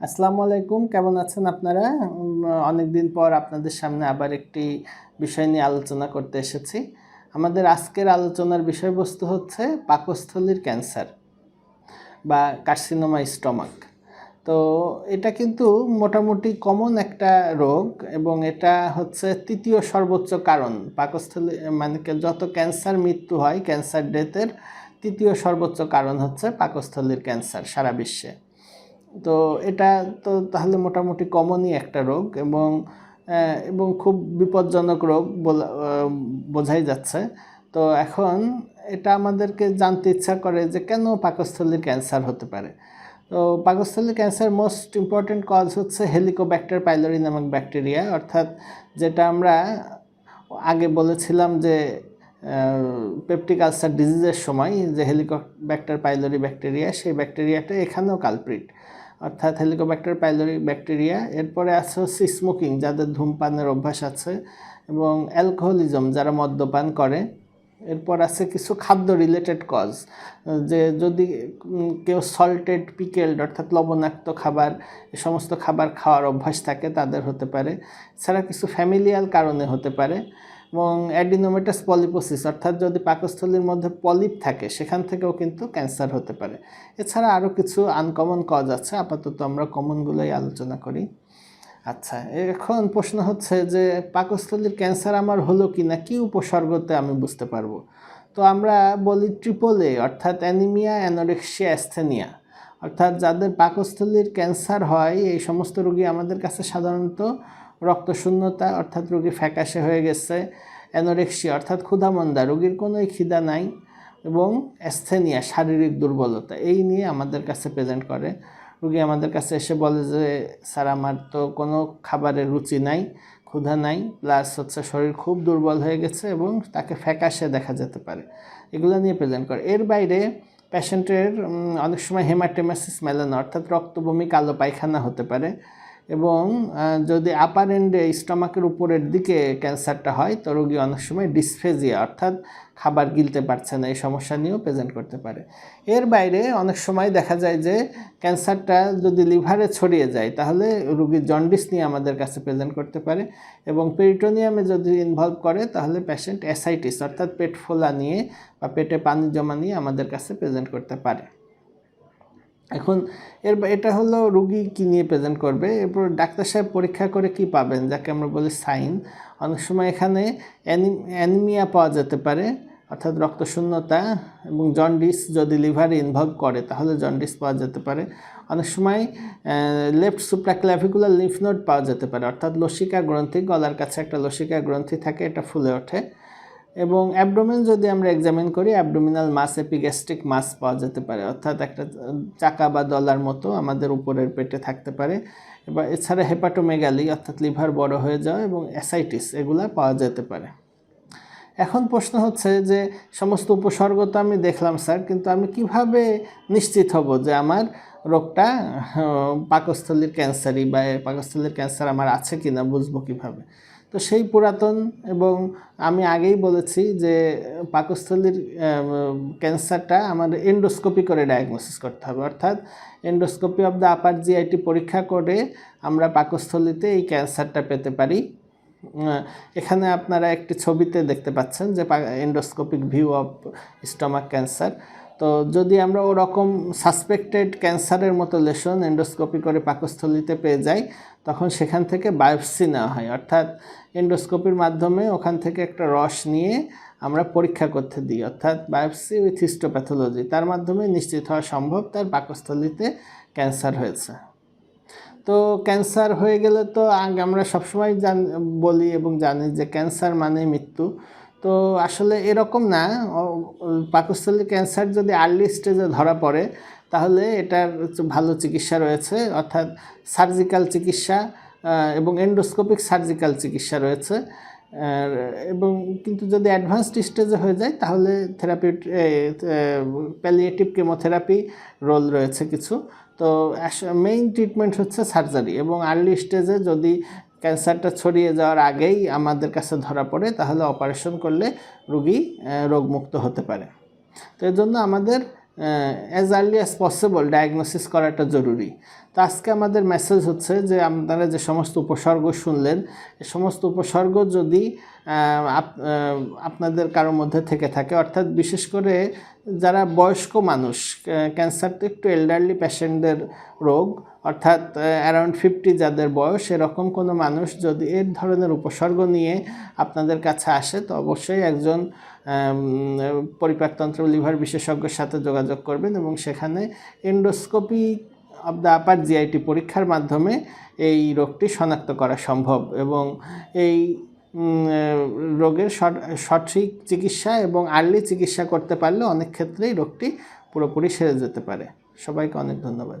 আসসালামু আলাইকুম, কেমন আছেন আপনারা? অনেক দিন পর আপনাদের সামনে আবার একটি বিষয় নিয়ে আলোচনা করতে এসেছি। আমাদের আজকের আলোচনার বিষয়বস্তু হচ্ছে পাকস্থলীর ক্যান্সার বা কার্সিনোমা স্টমাক। তো এটা কিন্তু মোটামুটি কমন একটা রোগ এবং এটা হচ্ছে তৃতীয় সর্বোচ্চ কারণ। পাকস্থলী মানে যত ক্যান্সার মৃত্যু হয়, ক্যান্সার ডেথের তৃতীয় সর্বোচ্চ কারণ হচ্ছে পাকস্থলীর ক্যান্সার সারা বিশ্বে। তো এটা তো তাহলে মোটামুটি কমনই একটা রোগ এবং এবং খুব বিপজ্জনক রোগ বোঝাই যাচ্ছে। তো এখন এটা আমাদেরকে জানতে ইচ্ছা করে যে কেন পাকস্থলীর ক্যান্সার হতে পারে? তো পাকস্থলীর ক্যান্সার মোস্ট ইম্পর্ট্যান্ট কজ হচ্ছে হেলিকোব্যাক্টার পাইলোরি নামক ব্যাকটেরিয়া অর্থাৎ যেটা আমরা আগে বলেছিলাম যে পেপটিক আলসার ডিজিজের সময় যে হেলিকোব্যাক্টার পাইলোরি ব্যাকটেরিয়া সেই ব্যাকটেরিয়াটা এখানেও কালপ্রিট অর্থাৎ হেলিকোব্যাক্টার পাইলোরি ব্যাকটেরিয়া এরপরে আছে হচ্ছে স্মোকিং যাদের ধূমপানের অভ্যাস আছে, এবং অ্যালকোহলিজম যারা মদ্যপান করে। এরপর আছে কিছু খাদ্য রিলেটেড কজ যে যদি কেউ সল্টেড পিকেলড অর্থাৎ লবণাক্ত খাবার, এ সমস্ত খাবার খাওয়ার অভ্যাস থাকে, তাদের হতে পারে। ছাড়া কিছু ফ্যামিলিয়াল কারণে হতে পারে। এবং অ্যাডিনোমেটাস পলিপোসিস অর্থাৎ যদি পাকস্থলীর মধ্যে পলিপ থাকে, সেখান থেকেও কিন্তু ক্যান্সার হতে পারে। এছাড়া আরও কিছু আনকমন কজ আছে, আপাতত আমরা কমনগুলোই আলোচনা করি। আচ্ছা এখন প্রশ্ন হচ্ছে যে, পাকস্থলীর ক্যান্সার আমার হলো কি না কী উপসর্গতে আমি বুঝতে পারব? তো আমরা বলি ট্রিপল এ অর্থাৎ অ্যানিমিয়া অ্যানোরেক্সিয়া অ্যাস্থেনিয়া অর্থাৎ যাদের পাকস্থলীর ক্যান্সার হয়, এই সমস্ত রোগী আমাদের কাছে সাধারণত রক্তশূন্যতা অর্থাৎ রোগী ফ্যাকাশে হয়ে গেছে, অ্যানোরেক্সিয়া অর্থাৎ ক্ষুধামন্দা, রোগীর কোনোই খিদা নাই এবং অ্যাস্থেনিয়া, শারীরিক দুর্বলতা, এই নিয়ে আমাদের কাছে প্রেজেন্ট করে। রুগী আমাদের কাছে এসে বলে যে, স্যার, আমার তো কোনো খাবারের রুচি নাই, ক্ষুধা নাই, প্লাস হচ্ছে শরীর খুব দুর্বল হয়ে গেছে এবং তাকে ফ্যাকাশে দেখা যেতে পারে। এগুলো নিয়ে প্রেজেন্ট করে। এর বাইরে পেশেন্টের অনেক সময় হেমাটেমাসিস মেলানো অর্থাৎ রক্তবমি কালো পায়খানা হতে পারে। এবং যদি আপার এন্ডে স্টমাকের উপরের দিকে ক্যান্সারটা হয়, তো রোগী অনেক সময় ডিসফেজিয়া অর্থাৎ খাবার গিলতে পারছে না, এই সমস্যা নিয়েও প্রেজেন্ট করতে পারে। এর বাইরে অনেক সময় দেখা যায় যে ক্যান্সারটা যদি লিভারে ছড়িয়ে যায়, তাহলে রোগী জন্ডিস নিয়ে আমাদের কাছে প্রেজেন্ট করতে পারে এবং পেরিটোনিয়ামে যদি ইনভলভ করে, তাহলে পেশেন্ট অ্যাসাইটিস অর্থাৎ পেট ফোলা নিয়ে বা পেটে পানি জমা নিয়ে আমাদের কাছে প্রেজেন্ট করতে পারে। এখন এর এটা হলো রুগী কী নিয়ে প্রেজেন্ট করবে? এরপর ডাক্তার সাহেব পরীক্ষা করে কি পাবেন? যাকে আমরা বলি সাইন অনেক সময় এখানে অ্যানি- অ্যানিমিয়া পাওয়া যেতে পারে, অর্থাৎ রক্তশূন্যতা এবং জন্ডিস যদি লিভারে ইনভলভ করে, তাহলে জন্ডিস পাওয়া যেতে পারে। অনেক সময় লেফট সুপ্রাক্লাভিকুলার লিফ নোড পাওয়া যেতে পারে, অর্থাৎ লসিকা গ্রন্থি, গলার কাছে একটা লসিকা গ্রন্থি থাকে, এটা ফুলে ওঠে। এবং অ্যাবডোমেন যদি আমরা এক্সামিন করি অ্যাবডোমিনাল মাস এপিগ্যাস্ট্রিক মাস পাওয়া যেতে পারে। অর্থাৎ একটা চাকা বা দলার মতো আমাদের উপরের পেটে থাকতে পারে। এবার এছাড়া হেপাটোমেগালি অর্থাৎ লিভার বড় হয়ে যাওয়া এবং অ্যাসাইটিস এগুলা পাওয়া যেতে পারে। এখন প্রশ্ন হচ্ছে যে, সমস্ত উপসর্গ তো আমি দেখলাম স্যার, কিন্তু আমি কীভাবে নিশ্চিত হব যে আমার রোগটা পাকস্থলীর ক্যান্সারই বা পাকস্থলীর ক্যান্সার আমার আছে কি না বুঝব কীভাবে? তো সেই পুরাতন এবং আমি আগেই বলেছি যে পাকস্থলীর ক্যান্সারটা আমাদের এন্ডোস্কোপি করে ডায়াগনোসিস করতে হবে। অর্থাৎ endoscopy of the upper GIT পরীক্ষা করে আমরা পাকস্থলীতে এই ক্যান্সারটা পেতে পারি। এখানে আপনারা একটি ছবিতে দেখতে পাচ্ছেন যে endoscopic view of stomach cancer তো যদি আমরা ওরকম সাসপেক্টেড ক্যান্সারের মতো লেশন এন্ডোস্কোপি করে পাকস্থলীতে পেয়ে যাই, তখন সেখান থেকে বায়োপসি নেওয়া হয়। অর্থাৎ এন্ডোস্কোপির মাধ্যমে ওখান থেকে একটা রস নিয়ে আমরা পরীক্ষা করতে দিই। অর্থাৎ বায়োপসি উইথ হিস্টোপ্যাথোলজি তার মাধ্যমে নিশ্চিত হওয়া সম্ভব তার পাকস্থলীতে ক্যান্সার হয়েছে। তো ক্যান্সার হয়ে গেলে তো আগ- আমরা সবসময় জান, বলি এবং জানি যে ক্যান্সার মানে মৃত্যু। তো আসলে এরকম না। পাকস্থলী ক্যান্সার যদি আর্লি স্টেজে ধরা পড়ে, তাহলে এটার ভালো চিকিৎসা রয়েছে। অর্থাৎ সার্জিক্যাল চিকিৎসা এবং এন্ডোস্কোপিক সার্জিক্যাল চিকিৎসা রয়েছে। এবং কিন্তু যদি অ্যাডভান্সড স্টেজে হয়ে যায়, তাহলে থেরাপি প্যালিয়েটিভ কেমোথেরাপি রোল রয়েছে কিছু। তো মেইন ট্রিটমেন্ট হচ্ছে সার্জারি এবং আর্লি স্টেজে যদি ক্যান্সারটা ছড়িয়ে যাওয়ার আগেই আমাদের কাছে ধরা পড়ে, তাহলে অপারেশন করলে রুগী রোগমুক্ত হতে পারে। তো এর জন্য আমাদের as early as possible diagnosis করাটা জরুরি। তো আজকে আমাদের মেসেজ হচ্ছে যে, আপনারা যে সমস্ত উপসর্গ শুনলেন, এ সমস্ত উপসর্গ যদি আপ- আপনাদের কারোর মধ্যে থেকে থাকে, অর্থাৎ বিশেষ করে যারা বয়স্ক মানুষ ক্যান্সার তো একটু এল্ডারলি পেশেন্টদের রোগ, অর্থাৎ অ্যারাউন্ড ফিফটি যাদের বয়স, এরকম কোনো মানুষ যদি এর ধরনের উপসর্গ নিয়ে আপনাদের কাছে আসে, তো অবশ্যই একজন পরিপাকতন্ত্র লিভার বিশেষজ্ঞের সাথে যোগাযোগ করবেন এবং সেখানে endoscopy of the upper GIT পরীক্ষার মাধ্যমে এই রোগটি শনাক্ত করা সম্ভব এবং এই রোগের সঠিক চিকিৎসা এবং আর্লি চিকিৎসা করতে পারলে অনেক ক্ষেত্রেই রোগটি পুরোপুরি সেরে যেতে পারে। সবাইকে অনেক ধন্যবাদ।